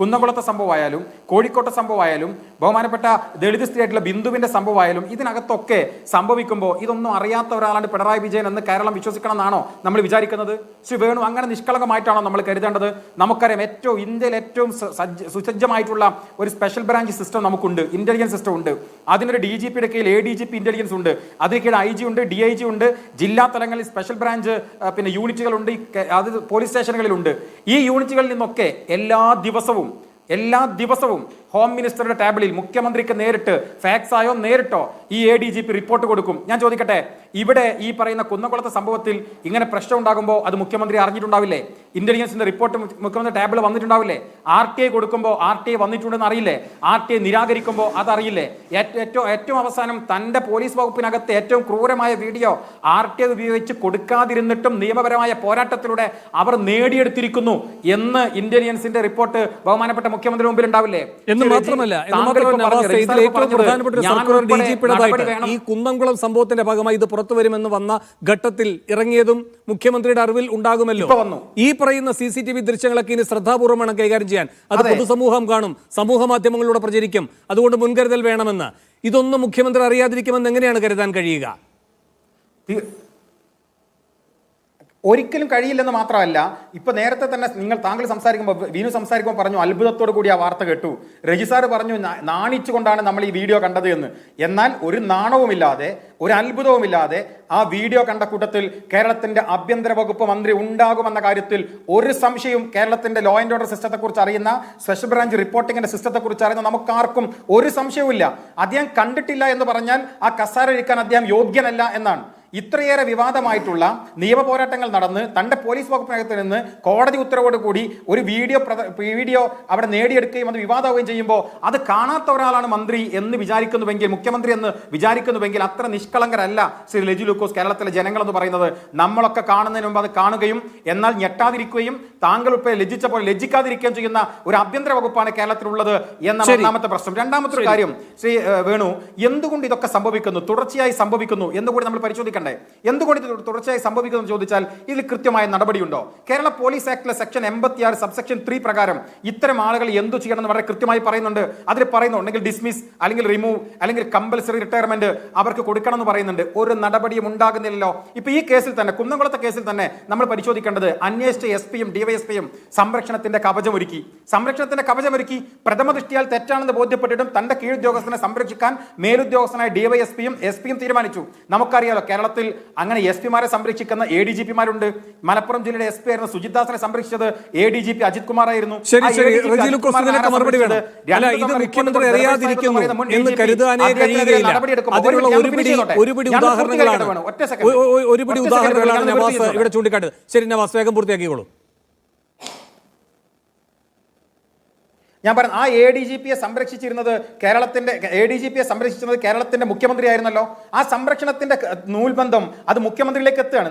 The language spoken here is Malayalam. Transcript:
കുന്നംകുളത്തെ സംഭവമായാലും കോഴിക്കോട്ടെ സംഭവമായാലും ബഹുമാനപ്പെട്ട ദളിത് സ്ത്രീയായിട്ടുള്ള ബിന്ദുവിന്റെ സംഭവമായാലും ഇതിനകത്തൊക്കെ സംഭവിക്കുമ്പോൾ ഇതൊന്നും അറിയാത്ത ഒരാളാണ് പിണറായി വിജയൻ എന്ന് കേരളം വിശ്വസിക്കണം എന്നാണോ നമ്മൾ വിചാരിക്കുന്നത്? ശ്രീ വേണു അങ്ങനെ നിഷ്കളങ്കമായിട്ടാണോ നമ്മൾ കരുതേണ്ടത്? നമുക്കറിയാം ഏറ്റവും ഇന്ത്യയിൽ ഏറ്റവും സുസജ്ജമായിട്ടുള്ള ഒരു സ്പെഷ്യൽ ബ്രാഞ്ച് സിസ്റ്റം നമുക്കുണ്ട്. ഇന്റലിജൻസ് സിസ്റ്റം ഉണ്ട്. അതിനൊരു ഡി ജി പിയുടെ കീഴിൽ A D G P intelligence ഉണ്ട്. അതിന് കീഴിൽ ഐ ജി ഉണ്ട് ഡി ഐ ജി ഉണ്ട് ജില്ലാ തലങ്ങളിൽ സ്പെഷ്യൽ ബ്രാഞ്ച് പിന്നെ യൂണിറ്റുകളുണ്ട് അത് പോലീസ് സ്റ്റേഷനുകളിലുണ്ട് ഈ യൂണിറ്റുകളിൽ നിന്നൊക്കെ എല്ലാ ദിവസവും എല്ലാ ദിവസവും ഹോം മിനിസ്റ്ററുടെ ടേബിളിൽ മുഖ്യമന്ത്രിക്ക് നേരിട്ട് ഫാക്സ് ആയോ നേരിട്ടോ ഈ A D G P report കൊടുക്കും. ഞാൻ ചോദിക്കട്ടെ ഇവിടെ ഈ പറയുന്ന കുന്നംകുളത്തെ സംഭവത്തിൽ ഇങ്ങനെ പ്രശ്നം ഉണ്ടാകുമ്പോൾ അത് മുഖ്യമന്ത്രി അറിഞ്ഞിട്ടുണ്ടാവില്ലേ? ഇന്റലിജൻസിന്റെ റിപ്പോർട്ട് മുഖ്യമന്ത്രി ടേബിൾ വന്നിട്ടുണ്ടാവില്ലേ? ആർ ടി ഐ കൊടുക്കുമ്പോൾ ആർ ടി ഐ വന്നിട്ടുണ്ടെന്ന് അറിയില്ലേ? ആർ ടി ഐ നിരാകരിക്കുമ്പോൾ അതറിയില്ലേ? ഏറ്റ- ഏറ്റവും ഏറ്റവും അവസാനം തന്റെ പോലീസ് വകുപ്പിനകത്ത് ഏറ്റവും ക്രൂരമായ വീഡിയോ ആർ ടി ഐ ഉപയോഗിച്ച് കൊടുക്കാതിരുന്നിട്ടും നിയമപരമായ പോരാട്ടത്തിലൂടെ അവർ നേടിയെടുത്തിരിക്കുന്നു എന്ന് ഇന്റലിജൻസിന്റെ റിപ്പോർട്ട് ബഹുമാനപ്പെട്ട മുഖ്യമന്ത്രി മുമ്പിൽ ഉണ്ടാവില്ലേ? എന്ന് മാത്രമല്ല. ഈ കുന്നംകുളം സംഭവത്തിന്റെ ഭാഗമായി ഇത് പുറത്തു വരുമെന്ന് വന്ന ഘട്ടത്തിൽ ഇറങ്ങിയതും മുഖ്യമന്ത്രിയുടെ അറിവിൽ ഉണ്ടാകുമല്ലോ. ഈ പറയുന്ന സി സി ടി വി ദൃശ്യങ്ങളൊക്കെ ഇനി ശ്രദ്ധാപൂർവം വേണം കൈകാര്യം ചെയ്യാൻ. അത്. പൊതുസമൂഹം കാണും. സമൂഹ മാധ്യമങ്ങളിലൂടെ പ്രചരിക്കും. അതുകൊണ്ട് മുൻകരുതൽ വേണമെന്ന്. ഇതൊന്നും മുഖ്യമന്ത്രി അറിയാതിരിക്കുമെന്ന് എങ്ങനെയാണ് കരുതാൻ കഴിയുക? ഒരിക്കലും കഴിയില്ലെന്ന് മാത്രമല്ല ഇപ്പൊ നേരത്തെ തന്നെ നിങ്ങൾ താങ്കൾ സംസാരിക്കുമ്പോൾ വീണു സംസാരിക്കുമ്പോൾ പറഞ്ഞു അത്ഭുതത്തോടു കൂടി ആ വാർത്ത കേട്ടു. രജിസാർ പറഞ്ഞു "നാ- നാണിച്ചുകൊണ്ടാണ് നമ്മൾ ഈ വീഡിയോ കണ്ടത് എന്ന്. എന്നാൽ ഒരു നാണവുമില്ലാതെ ഒരു അത്ഭുതവുമില്ലാതെ ആ വീഡിയോ കണ്ട കൂട്ടത്തിൽ കേരളത്തിന്റെ ആഭ്യന്തര വകുപ്പ് മന്ത്രി ഉണ്ടാകുമെന്ന കാര്യത്തിൽ ഒരു സംശയവും കേരളത്തിന്റെ ലോ ആൻഡ് ഓർഡർ സിസ്റ്റത്തെ കുറിച്ച് അറിയുന്ന സ്പെഷ്യൽ ബ്രാഞ്ച് റിപ്പോർട്ടിങ്ങിന്റെ സിസ്റ്റത്തെ കുറിച്ച് അറിയുന്ന നമുക്കാർക്കും ഒരു സംശയവുമില്ല. അദ്ദേഹം കണ്ടിട്ടില്ല എന്ന് പറഞ്ഞാൽ ആ കസാര ഇരിക്കാൻ അദ്ദേഹം യോഗ്യനല്ല എന്നാണ്. ഇത്രയേറെ വിവാദമായിട്ടുള്ള നിയമ പോരാട്ടങ്ങൾ നടന്ന് തന്റെ പോലീസ് വകുപ്പിനകത്ത് നിന്ന് കോടതി ഉത്തരവോട് കൂടി ഒരു വീഡിയോ വീഡിയോ അവിടെ നേടിയെടുക്കുകയും അത് വിവാദമാവുകയും ചെയ്യുമ്പോൾ അത് കാണാത്ത ഒരാളാണ് മന്ത്രി എന്ന് വിചാരിക്കുന്നുവെങ്കിൽ മുഖ്യമന്ത്രി എന്ന് വിചാരിക്കുന്നുവെങ്കിൽ അത്ര നിഷ്കളങ്കരല്ല ശ്രീ ലജു ലൂക്കോസ് കേരളത്തിലെ ജനങ്ങളെന്ന് പറയുന്നത്. നമ്മളൊക്കെ കാണുന്നതിന് മുമ്പ് അത് കാണുകയും എന്നാൽ ഞെട്ടാതിരിക്കുകയും താങ്കൾ ഉൾപ്പെടെ ലജ്ജിച്ച പോലെ ലജ്ജിക്കാതിരിക്കുകയും ചെയ്യുന്ന ഒരു ആഭ്യന്തര വകുപ്പാണ് കേരളത്തിലുള്ളത് എന്ന രണ്ടാമത്തെ ഒന്നാമത്തെ പ്രശ്നം. രണ്ടാമത്തെ ഒരു കാര്യം ശ്രീ വേണു എന്തുകൊണ്ട് ഇതൊക്കെ സംഭവിക്കുന്നു? തുടർച്ചയായി സംഭവിക്കുന്നു എന്നുകൂടി നമ്മൾ പരിശോധിക്കണ്ടേ എന്തുകൊണ്ട് ഇത് തുടർച്ചയായി സംഭവിക്കുന്നു ചോദിച്ചാൽ ഇതിൽ കൃത്യമായ നടപടിയുണ്ടോ? കേരള പോലീസ് ആക്ടിലെ സെക്ഷൻ എൺപത്തി ആറ് സബ്സെക്ഷൻ ത്രീ പ്രകാരം ഇത്തരം ആളുകൾ എന്തു ചെയ്യണം എന്ന് വളരെ കൃത്യമായി പറയുന്നുണ്ട്. അതിൽ പറയുന്നുണ്ടെങ്കിൽ ഡിസ്മിസ് അല്ലെങ്കിൽ റിമൂവ് അല്ലെങ്കിൽ കമ്പൽസറി റിട്ടയർമെന്റ് അവർക്ക് കൊടുക്കണം എന്ന് പറയുന്നുണ്ട്. ഒരു നടപടിയും ഉണ്ടാകുന്നില്ലല്ലോ. ഇപ്പൊ ഈ കേസിൽ തന്നെ കുന്നംകുളത്തെ കേസിൽ തന്നെ നമ്മൾ പരിശോധിക്കേണ്ടത് അന്വേഷിച്ച എസ് പിയും ഡിവൈഎസ്പിയും സംരക്ഷണത്തിന്റെ കവചം കവചമൊരുക്കി. സംരക്ഷണത്തിന്റെ കവചമൊരുക്കി. പ്രഥമ ദൃഷ്ടിയാൽ തെറ്റാണെന്ന് ബോധ്യപ്പെട്ടിട്ടും തന്റെ കീഴുദ്യോഗസ്ഥനെ സംരക്ഷിക്കാൻ മേലുദ്യോഗസ്ഥനായ ഡിവൈഎസ്പിയും എസ് പിയും തീരുമാനിച്ചു. നമുക്കറിയാലോ കേരളത്തിൽ അങ്ങനെ എസ് പിമാരെ സംരക്ഷിക്കുന്ന എ ഡി ജി പിമാരുണ്ട് മലപ്പുറം ജില്ലയുടെ എസ് പി ആയിരുന്ന സുജിത് ദാസിനെ സംരക്ഷിച്ചത് A D G P Ajith Kumar ആയിരുന്നു മറുപടി അല്ല ഇത് മുഖ്യമന്ത്രി അറിയാതിരിക്കുന്നു എന്ന് കരുതാനേ കഴിയുകയില്ല. അതിനുള്ള ഒരുപിടി. ഒരുപിടി ഉദാഹരണങ്ങളാണ്. ഒറ്റ ഒരുപിടി ഉദാഹരണങ്ങളാണ് നവാസ് ഇവിടെ ചൂണ്ടിക്കാട്ടത് ശരി നവാസ് വേഗം പൂർത്തിയാക്കിക്കോളൂ. ഞാൻ പറഞ്ഞു ആ എ ഡി ജി പിയെ സംരക്ഷിച്ചിരുന്നത് കേരളത്തിന്റെ എ ഡി ജി പിയെ സംരക്ഷിച്ചിരുന്നത് കേരളത്തിന്റെ മുഖ്യമന്ത്രി ആയിരുന്നല്ലോ ആ സംരക്ഷണത്തിന്റെ നൂൽബന്ധം അത് മുഖ്യമന്ത്രിയിലേക്ക് എത്തുകയാണ്.